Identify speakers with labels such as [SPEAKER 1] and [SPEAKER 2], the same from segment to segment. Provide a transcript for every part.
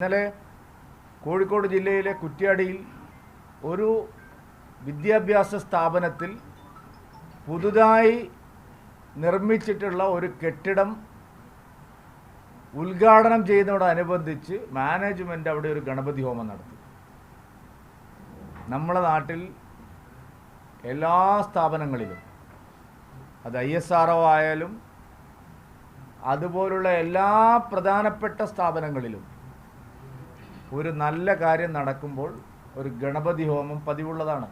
[SPEAKER 1] ഇന്നലെ കോഴിക്കോട് ജില്ലയിലെ കുറ്റ്യാടിയിൽ ഒരു വിദ്യാഭ്യാസ സ്ഥാപനത്തിൽ പുതുതായി നിർമ്മിച്ചിട്ടുള്ള ഒരു കെട്ടിടം ഉദ്ഘാടനം ചെയ്യുന്നതോടനുബന്ധിച്ച് മാനേജ്മെന്റ് അവിടെ ഒരു ഗണപതി ഹോമം നടത്തി. നമ്മളെ നാട്ടിൽ എല്ലാ സ്ഥാപനങ്ങളിലും അത് ഐ എസ് ആർ ഒ ആയാലും അതുപോലുള്ള എല്ലാ പ്രധാനപ്പെട്ട സ്ഥാപനങ്ങളിലും ഒരു നല്ല കാര്യം നടക്കുമ്പോൾ ഒരു ഗണപതി ഹോമം പതിവുള്ളതാണ്.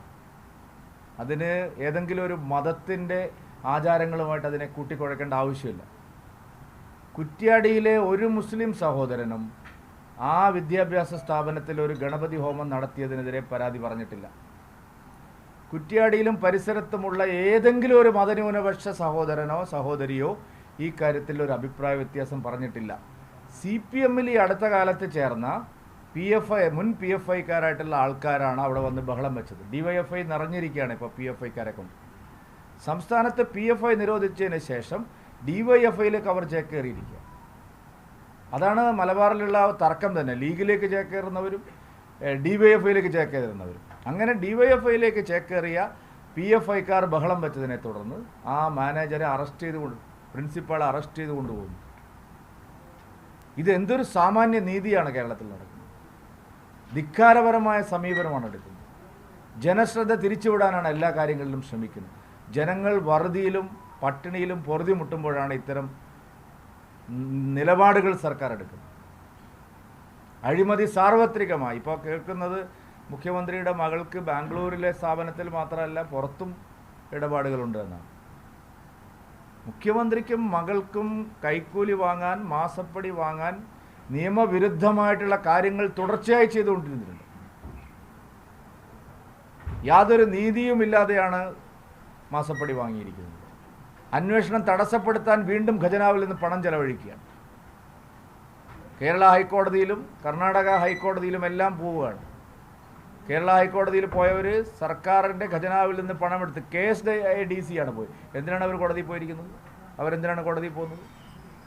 [SPEAKER 1] അതിന് ഏതെങ്കിലും ഒരു മതത്തിന്റെ ആചാരങ്ങളുമായിട്ട് അതിനെ കൂട്ടിക്കുഴക്കേണ്ട ആവശ്യമില്ല. കുറ്റ്യാടിയിലെ ഒരു മുസ്ലിം സഹോദരനും ആ വിദ്യാഭ്യാസ സ്ഥാപനത്തിൽ ഒരു ഗണപതി ഹോമം നടത്തിയതിനെതിരെ പരാതി പറഞ്ഞിട്ടില്ല. കുറ്റ്യാടിയിലും പരിസരത്തുമുള്ള ഏതെങ്കിലും ഒരു മതന്യൂനപക്ഷ സഹോദരനോ സഹോദരിയോ ഈ കാര്യത്തിൽ ഒരു അഭിപ്രായ വ്യത്യാസം പറഞ്ഞിട്ടില്ല. സി പി എമ്മിൽ ഈ അടുത്ത കാലത്ത് ചേർന്ന പി എഫ് ഐ മുൻ പി എഫ് ഐക്കാരായിട്ടുള്ള ആൾക്കാരാണ് അവിടെ വന്ന് ബഹളം വെച്ചത്. ഡി വൈ എഫ് ഐ നിറഞ്ഞിരിക്കുകയാണ് ഇപ്പോൾ പി എഫ് ഐക്കാരെ കൊണ്ട്. സംസ്ഥാനത്ത് പി എഫ് ഐ നിരോധിച്ചതിന് ശേഷം ഡി വൈ എഫ് ഐയിലേക്ക് അവർ ചേക്കേറിയിരിക്കുക അതാണ് മലബാറിലുള്ള തർക്കം തന്നെ. ലീഗിലേക്ക് ചേക്കേറുന്നവരും ഡി വൈ എഫ് ഐയിലേക്ക് ചേക്കേറുന്നവരും. അങ്ങനെ ഡി വൈ എഫ് ഐയിലേക്ക് ചേക്കേറിയ പി എഫ് ഐക്കാർ ബഹളം വെച്ചതിനെ തുടർന്ന് ആ മാനേജറെ അറസ്റ്റ് ചെയ്ത് കൊണ്ട് പ്രിൻസിപ്പാളെ അറസ്റ്റ് ചെയ്ത് കൊണ്ടുപോകുന്നു. ഇത് എന്തൊരു സാമാന്യ നീതിയാണ് കേരളത്തിൽ നടക്കുന്നത്? ധിക്കാരപരമായ സമീപനമാണ് എടുക്കുന്നത്. ജനശ്രദ്ധ തിരിച്ചുവിടാനാണ് എല്ലാ കാര്യങ്ങളിലും ശ്രമിക്കുന്നത്. ജനങ്ങൾ വറുതിയിലും പട്ടിണിയിലും പൊറുതി മുട്ടുമ്പോഴാണ് ഇത്തരം നിലപാടുകൾ സർക്കാർ എടുക്കുന്നത്. അഴിമതി സാർവത്രികമായി. ഇപ്പോൾ കേൾക്കുന്നത് മുഖ്യമന്ത്രിയുടെ മകൾക്ക് ബാംഗ്ലൂരിലെ സ്ഥാപനത്തിൽ മാത്രമല്ല പുറത്തും ഇടപാടുകളുണ്ട് എന്നാണ്. മുഖ്യമന്ത്രിക്കും മകൾക്കും കൈക്കൂലി വാങ്ങാൻ മാസപ്പടി വാങ്ങാൻ നിയമവിരുദ്ധമായിട്ടുള്ള കാര്യങ്ങൾ തുടർച്ചയായി ചെയ്തുകൊണ്ടിരുന്നിട്ടുണ്ട്. യാതൊരു നീതിയുമില്ലാതെയാണ് മാസപ്പടി വാങ്ങിയിരിക്കുന്നത്. അന്വേഷണം തടസ്സപ്പെടുത്താൻ വീണ്ടും ഖജനാവിൽ നിന്ന് പണം ചെലവഴിക്കുകയാണ്. കേരള ഹൈക്കോടതിയിലും കർണാടക ഹൈക്കോടതിയിലും എല്ലാം പോവുകയാണ്. കേരള ഹൈക്കോടതിയിൽ പോയവർ സർക്കാരിന്റെ ഖജനാവിൽ നിന്ന് പണമെടുത്ത് K S I D C ആണ് എന്തിനാണ് അവർ കോടതിയിൽ പോയിരിക്കുന്നത്? അവരെന്തിനാണ് കോടതിയിൽ പോകുന്നത്?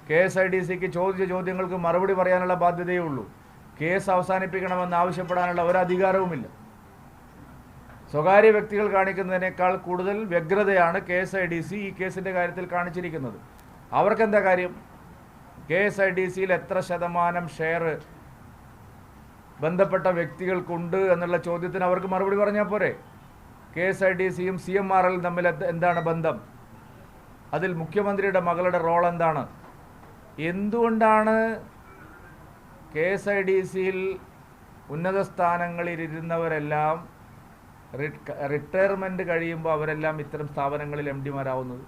[SPEAKER 1] കെ എസ് ഐ ഡി സിക്ക് ചോദിച്ച ചോദ്യങ്ങൾക്ക് മറുപടി പറയാനുള്ള ബാധ്യതയേ ഉള്ളൂ കേസ് അവസാനിപ്പിക്കണമെന്ന് ആവശ്യപ്പെടാനുള്ള ഒരു അധികാരവുമില്ല സ്വകാര്യ വ്യക്തികൾ കാണിക്കുന്നതിനേക്കാൾ കൂടുതൽ വ്യഗ്രതയാണ് K S I D C ഈ കേസിന്റെ കാര്യത്തിൽ കാണിച്ചിരിക്കുന്നത്. അവർക്കെന്താ കാര്യം? കെ എസ് ഐ ഡി സിയിൽ എത്ര ശതമാനം ഷെയർ ബന്ധപ്പെട്ട വ്യക്തികൾക്കുണ്ട് എന്നുള്ള ചോദ്യത്തിന് അവർക്ക് മറുപടി പറഞ്ഞാൽ പോരെ. കെ എസ് ഐ ഡി സിയും സി എം ആർ എൽ തമ്മിൽ എന്താണ് ബന്ധം? അതിൽ മുഖ്യമന്ത്രിയുടെ മകളുടെ റോൾ എന്താണ്? എന്തുകൊണ്ടാണ് കെ എസ് ഐ ഡി സിയിൽ ഉന്നത സ്ഥാനങ്ങളിലിരുന്നവരെല്ലാം റിട്ടയർമെന്റ് കഴിയുമ്പോൾ അവരെല്ലാം ഇത്തരം സ്ഥാപനങ്ങളിൽ എം ഡിമാരാവുന്നത്?